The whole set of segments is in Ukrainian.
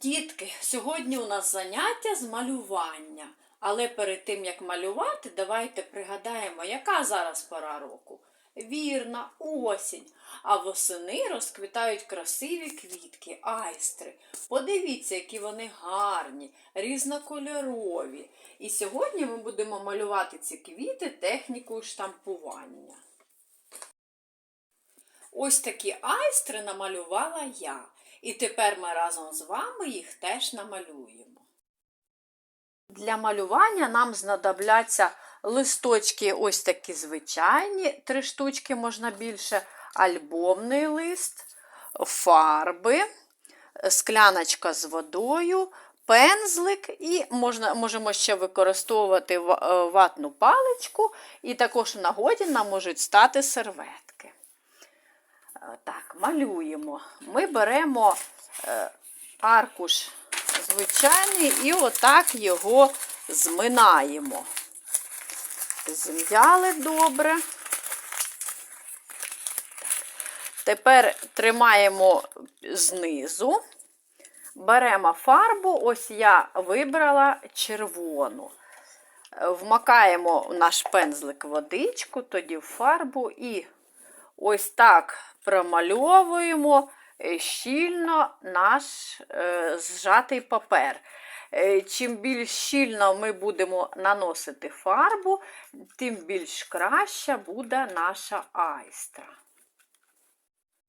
Дітки, сьогодні у нас заняття з малювання. Але перед тим як малювати, давайте пригадаємо, яка зараз пора року. Вірна, осінь. А восени розквітають красиві квітки, айстри. Подивіться, які вони гарні, різнокольорові. І сьогодні ми будемо малювати ці квіти технікою штампування. Ось такі айстри намалювала я. І тепер ми разом з вами їх теж намалюємо. Для малювання нам знадобляться листочки ось такі звичайні, три штучки можна більше, альбомний лист, фарби, скляночка з водою, пензлик і можна, можемо ще використовувати е, ватну паличку, і також в нагоді нам можуть стати серветки. Е, Так, малюємо. Ми беремо е, аркуш звичайний і отак його зминаємо. Зм'яли добре. Тепер тримаємо знизу, беремо фарбу, ось я вибрала червону. Вмакаємо в наш пензлик водичку, тоді в фарбу і ось так промальовуємо е, щільно наш е, зжатий папер. Е, Чим більш щільно ми будемо наносити фарбу, тим більш краща буде наша айстра.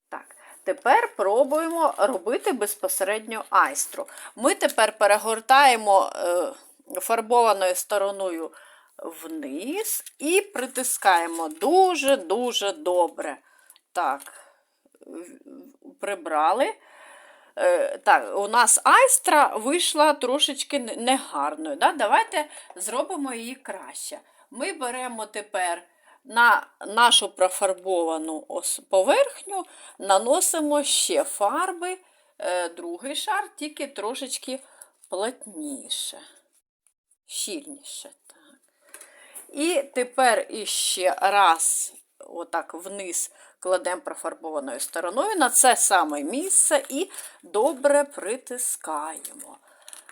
Так, тепер пробуємо робити безпосередньо айстру. Ми тепер перегортаємо фарбованою стороною вниз і притискаємо дуже-дуже добре. Так, прибрали. Е, Так, у нас айстра вийшла трошечки негарною. Да? Давайте зробимо її краще. Ми беремо тепер на нашу профарбовану поверхню, наносимо ще фарби, е, другий шар, тільки трошечки плотніше, щільніше. Так. І тепер іще раз, отак вниз кладемо профарбованою стороною на це саме місце і добре притискаємо.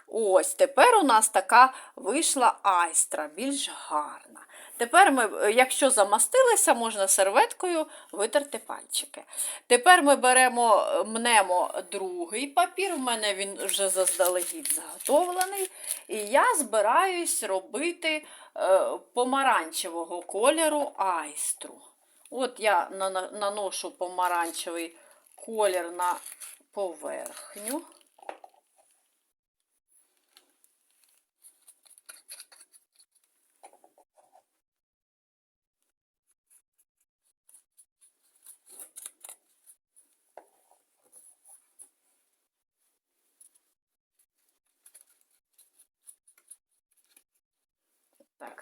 Ось, тепер у нас така вийшла айстра, більш гарна. Тепер ми, е, якщо замастилися, можна серветкою витерти пальчики. Тепер ми беремо, е, мнемо другий папір, у мене він вже заздалегідь заготовлений. І я збираюсь робити е, помаранчевого кольору айстру. От я на- на- наношу помаранчевий колір на поверхню.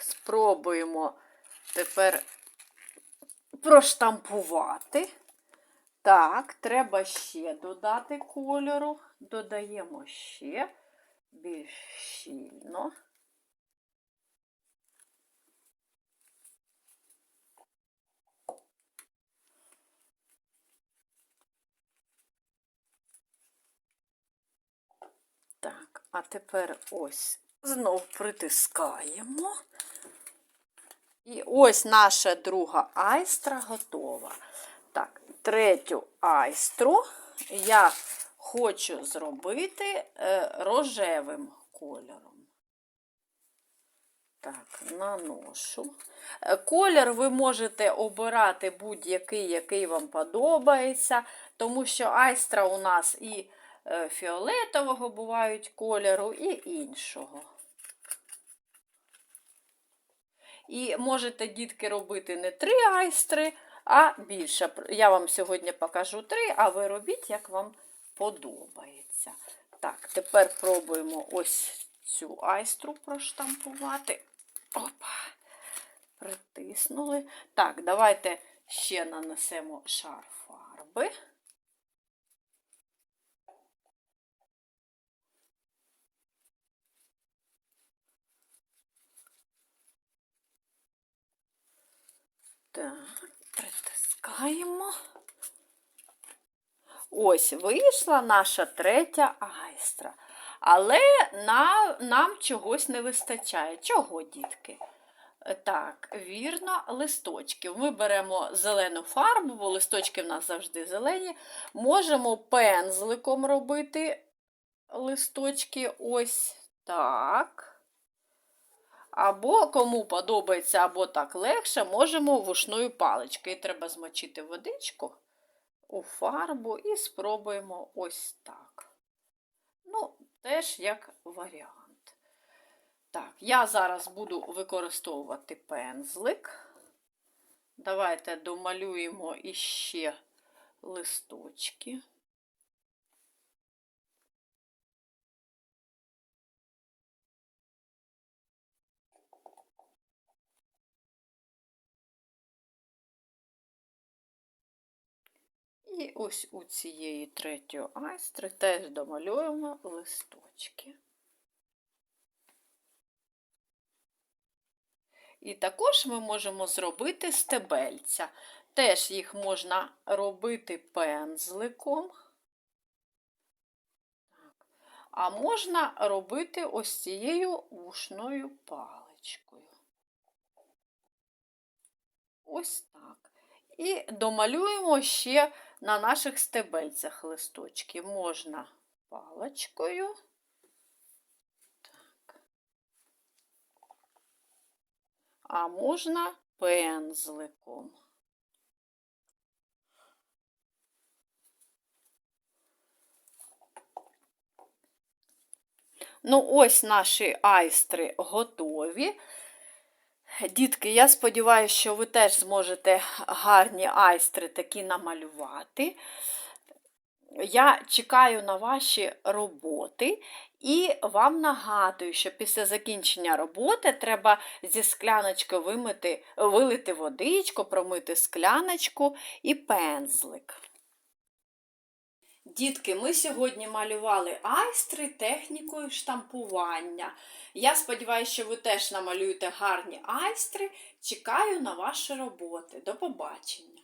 Спробуємо тепер проштампувати. Так, треба ще додати кольору. Додаємо ще більш щільно. Так, а тепер ось знов притискаємо. І ось наша друга айстра готова. Так, третю айстру я хочу зробити е, рожевим кольором. Так, наношу. Е, Колір ви можете обирати будь-який, який вам подобається, тому що айстра у нас і е, фіолетового бувають кольору, і іншого. І можете, дітки, робити не три айстри, а більше. Я вам сьогодні покажу три, а ви робіть, як вам подобається. Так, тепер пробуємо ось цю айстру проштампувати. Опа, притиснули. Так, давайте ще нанесемо шар фарби. Так, притискаємо. Ось вийшла наша третя айстра. Але на, нам чогось не вистачає. Чого, дітки? Так, вірно, листочків. Ми беремо зелену фарбу, бо листочки в нас завжди зелені. Можемо пензликом робити листочки ось так. Або кому подобається, або так легше, можемо вушною паличкою. Треба змочити водичку у фарбу і спробуємо ось так. Ну, теж як варіант. Так, я зараз буду використовувати пензлик. Давайте домалюємо іще листочки. І ось у цієї третьої айстри теж домалюємо листочки. І також ми можемо зробити стебельця. Теж їх можна робити пензликом. А можна робити ось цією вушною паличкою. Ось так. І домалюємо ще на наших стебельцях листочки. Можна паличкою. Так. А можна пензликом. Ну, ось наші айстри готові. Дітки, я сподіваюся, що ви теж зможете гарні айстри такі намалювати. Я чекаю на ваші роботи і вам нагадую, що після закінчення роботи треба зі скляночки вимити, вилити водичку, промити скляночку і пензлик. Дітки, ми сьогодні малювали айстри технікою штампування. Я сподіваюся, що ви теж намалюєте гарні айстри. Чекаю на ваші роботи. До побачення!